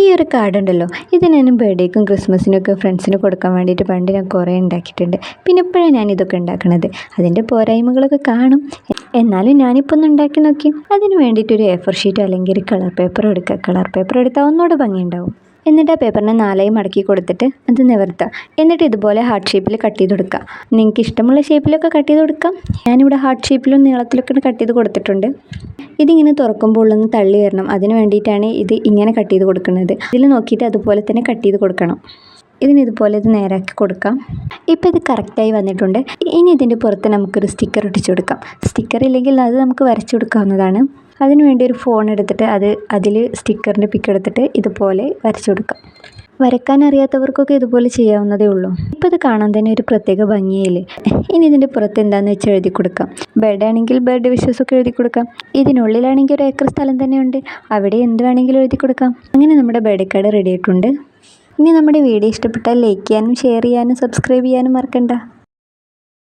ഈ ഒരു കാർഡ് ഉണ്ടല്ലോ ഇത് ഞാൻ ബർത്ത്ഡേക്കും ക്രിസ്മസിനും ഒക്കെ ഫ്രണ്ട്സിന് കൊടുക്കാൻ വേണ്ടിയിട്ട് പണ്ട് ഞാൻ കുറേ ഉണ്ടാക്കിയിട്ടുണ്ട്. പിന്നെ ഇപ്പോഴാണ് ഞാൻ ഇതൊക്കെ ഉണ്ടാക്കണത്. അതിന്റെ പോരായ്മകളൊക്കെ കാണും. എന്നാലും ഞാനിപ്പോൾ ഒന്ന് ഉണ്ടാക്കി നോക്കി. അതിന് വേണ്ടിയിട്ടൊരു എ ഫോർ ഷീറ്റോ അല്ലെങ്കിൽ ഒരു കളർ പേപ്പർ എടുക്കുക കളർ പേപ്പർ എടുത്താൽ ഒന്നുകൂടെ ഭംഗിയുണ്ടാവും. എന്നിട്ട് ആ പേപ്പറിനെ നാലായി മടക്കി കൊടുത്തിട്ട് അത് നിവർത്തുക എന്നിട്ട് ഇതുപോലെ ഹാർട്ട് ഷേപ്പിൽ കട്ട് ചെയ്ത് കൊടുക്കുക നിങ്ങൾക്ക് ഇഷ്ടമുള്ള ഷേപ്പിലൊക്കെ കട്ട് ചെയ്ത് കൊടുക്കാം. ഞാനിവിടെ ഹാർട്ട് ഷേപ്പിലും നീളത്തിലൊക്കെ കട്ട് ചെയ്ത് കൊടുത്തിട്ടുണ്ട്. ഇതിങ്ങനെ തുറക്കുമ്പോൾ ഒന്ന് തള്ളി വരണം. അതിന് വേണ്ടിയിട്ടാണ് ഇത് ഇങ്ങനെ കട്ട് ചെയ്ത് കൊടുക്കുന്നത്. ഇതിൽ നോക്കിയിട്ട് അതുപോലെ തന്നെ കട്ട് ചെയ്ത് കൊടുക്കണം. ഇതിന് ഇതുപോലെ ഇത് നേരാക്കി കൊടുക്കാം. ഇപ്പോൾ ഇത് കറക്റ്റായി വന്നിട്ടുണ്ട്. ഇനി ഇതിന്റെ പുറത്ത് നമുക്കൊരു സ്റ്റിക്കർ ഒട്ടിച്ചു കൊടുക്കാം. സ്റ്റിക്കർ ഇല്ലെങ്കിൽ അത് നമുക്ക് വരച്ചു കൊടുക്കാവുന്നതാണ്. അതിന് വേണ്ടി ഒരു ഫോൺ എടുത്തിട്ട് അത് അതിൽ സ്റ്റിക്കറിന്റെ പിക്ക് എടുത്തിട്ട് ഇതുപോലെ വരച്ചു കൊടുക്കാം. വരക്കാൻ അറിയാത്തവർക്കൊക്കെ ഇതുപോലെ ചെയ്യാവുന്നതേ ഉള്ളൂ. ഇപ്പോൾ ഇത് കാണാൻ തന്നെ ഒരു പ്രത്യേക ഭംഗിയില്ലേ ഇനി ഇതിന്റെ പുറത്ത് എന്താണെന്ന് വെച്ചാൽ എഴുതി കൊടുക്കാം. ബെഡ് ആണെങ്കിൽ ബെഡ് വിഷസ് ഒക്കെ എഴുതി കൊടുക്കാം. ഇതിനുള്ളിലാണെങ്കിൽ ഒരു ഏക്കർ സ്ഥലം തന്നെയുണ്ട്. അവിടെ എന്ത് വേണമെങ്കിലും എഴുതി കൊടുക്കാം. അങ്ങനെ നമ്മുടെ ബെഡ് കാർഡ് റെഡി ആയിട്ടുണ്ട്. ഇനി നമ്മുടെ വീഡിയോ ഇഷ്ടപ്പെട്ടാൽ ലൈക്ക് ചെയ്യാനും ഷെയർ ചെയ്യാനും സബ്സ്ക്രൈബ് ചെയ്യാനും മറക്കണ്ട.